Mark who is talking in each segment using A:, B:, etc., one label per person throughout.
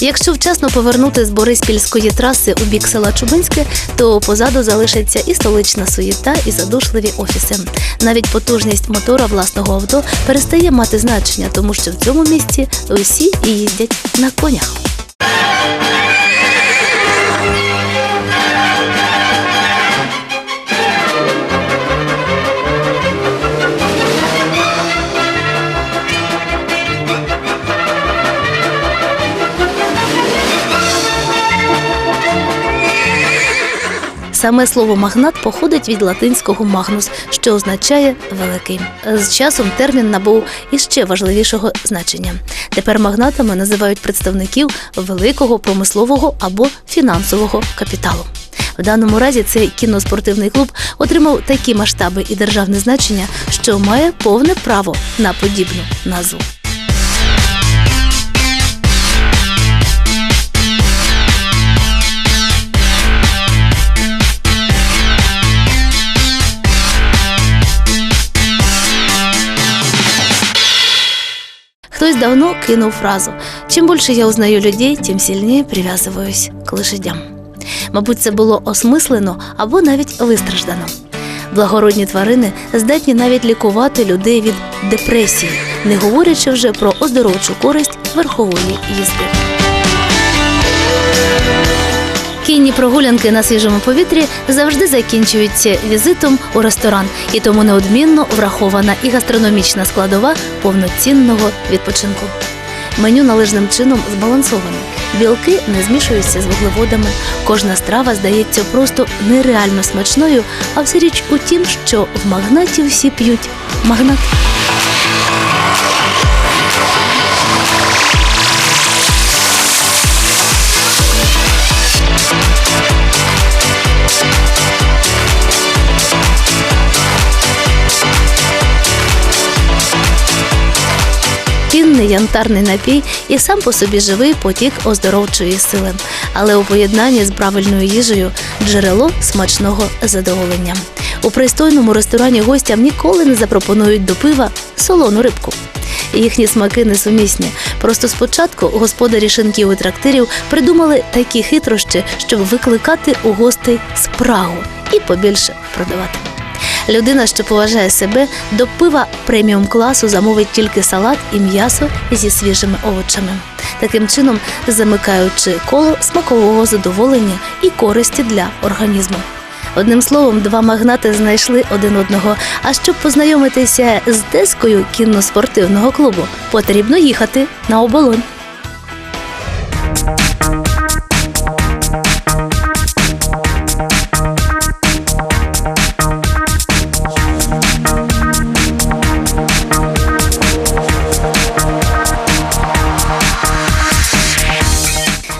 A: Якщо вчасно повернути з Бориспільської траси у бік села Чубинське, то позаду залишиться і столична суєта, і задушливі офіси. Навіть потужність мотора власного авто перестає мати значення, тому що в цьому місці усі їздять на конях. Саме слово магнат походить від латинського магнус, що означає великий. З часом термін набув іще важливішого значення. Тепер магнатами називають представників великого промислового або фінансового капіталу. В даному разі цей кіноспортивний клуб отримав такі масштаби і державне значення, що має повне право на подібну назву. Давно кинув фразу: чим більше я узнаю людей, тим сильніше прив'язуюсь к лошадям. Мабуть, це було осмислено або навіть вистраждано. Благородні тварини здатні навіть лікувати людей від депресії, не говорячи вже про оздоровчу користь верхової їзди. Кінні прогулянки на свіжому повітрі завжди закінчуються візитом у ресторан, і тому неодмінно врахована і гастрономічна складова повноцінного відпочинку. Меню належним чином збалансоване. Білки не змішуються з вуглеводами. Кожна страва здається просто нереально смачною, а вся річ у тім, що в магнаті всі п'ють магнат. Пінний янтарний напій і сам по собі живий потік оздоровчої сили, але у поєднанні з правильною їжею джерело смачного задоволення. У пристойному ресторані гостям ніколи не запропонують до пива солону рибку. Їхні смаки несумісні. Просто спочатку господарі шинків і трактирів придумали такі хитрощі, щоб викликати у гостей спрагу і побільше продавати. Людина, що поважає себе, до пива преміум класу замовить тільки салат і м'ясо зі свіжими овочами. Таким чином, замикаючи коло смакового задоволення і користі для організму. Одним словом, два магнати знайшли один одного. А щоб познайомитися з дескою кінно-спортивного клубу, потрібно їхати на оболонь.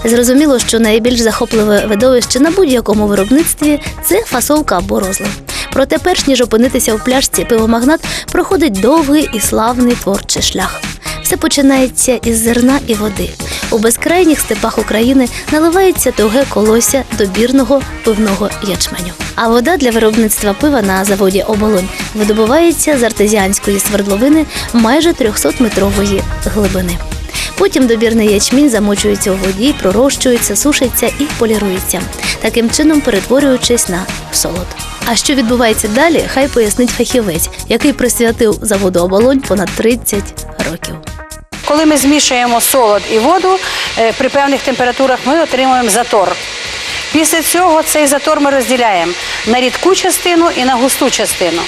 A: Зрозуміло, що найбільш захопливе видовище на будь-якому виробництві це фасовка або розлив. Проте, перш ніж опинитися в пляшці, пивомагнат проходить довгий і славний творчий шлях. Все починається із зерна і води. У безкрайніх степах України наливається туге колося добірного пивного ячменю. А вода для виробництва пива на заводі Оболонь видобувається з артезіанської свердловини майже 300-метрової глибини. Потім добірний ячмінь замочується у воді, пророщується, сушиться і полірується, таким чином перетворюючись на солод. А що відбувається далі, хай пояснить фахівець, який присвятив заводу оболонь понад 30 років.
B: Коли ми змішуємо солод і воду е, при певних температурах, ми отримуємо затор. Після цього цей затор ми розділяємо на рідку частину і на густу частину.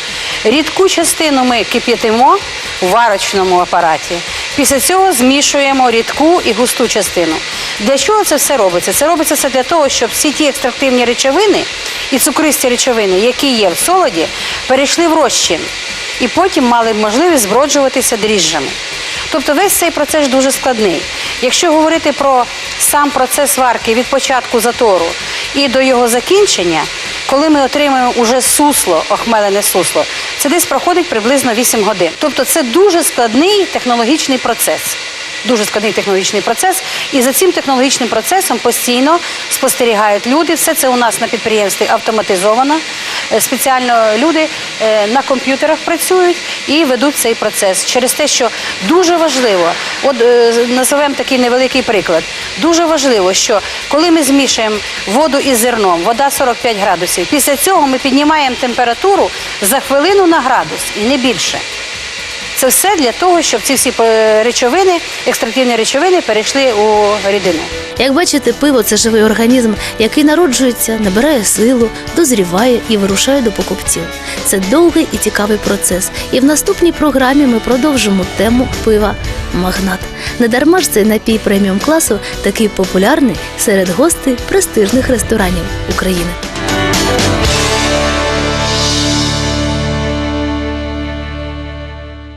B: Рідку частину ми кип'ятимо в варочному апараті. Після цього змішуємо рідку і густу частину. Для чого це все робиться? Це робиться все для того, щоб всі ті екстрактивні речовини і цукристі речовини, які є в солоді, перейшли в розчин і потім мали можливість зброджуватися дріжджами. Тобто весь цей процес дуже складний. Якщо говорити про сам процес варки від початку затору і до його закінчення, коли ми отримуємо уже сусло, охмелене сусло, це десь проходить приблизно 8 годин. Тобто це дуже складний технологічний процес. Дуже складний технологічний процес. І за цим технологічним процесом постійно спостерігають люди. Все це у нас на підприємстві автоматизовано. Е, Спеціально люди е, на комп'ютерах працюють і ведуть цей процес. Через те, що дуже важливо, от е, називаємо такий невеликий приклад. Дуже важливо, що коли ми змішуємо воду із зерном, вода 45 градусів. Після цього ми піднімаємо температуру за хвилину на градус і не більше. Це все для того, щоб ці всі е, речовини, екстрактивні речовини, перейшли у рідину.
A: Як бачите, пиво це живий організм, який народжується, набирає силу, дозріває і вирушає до покупців. Це довгий і цікавий процес. І в наступній програмі ми продовжимо тему пива магнат. Недарма ж цей напій преміум класу такий популярний серед гостей престижних ресторанів України.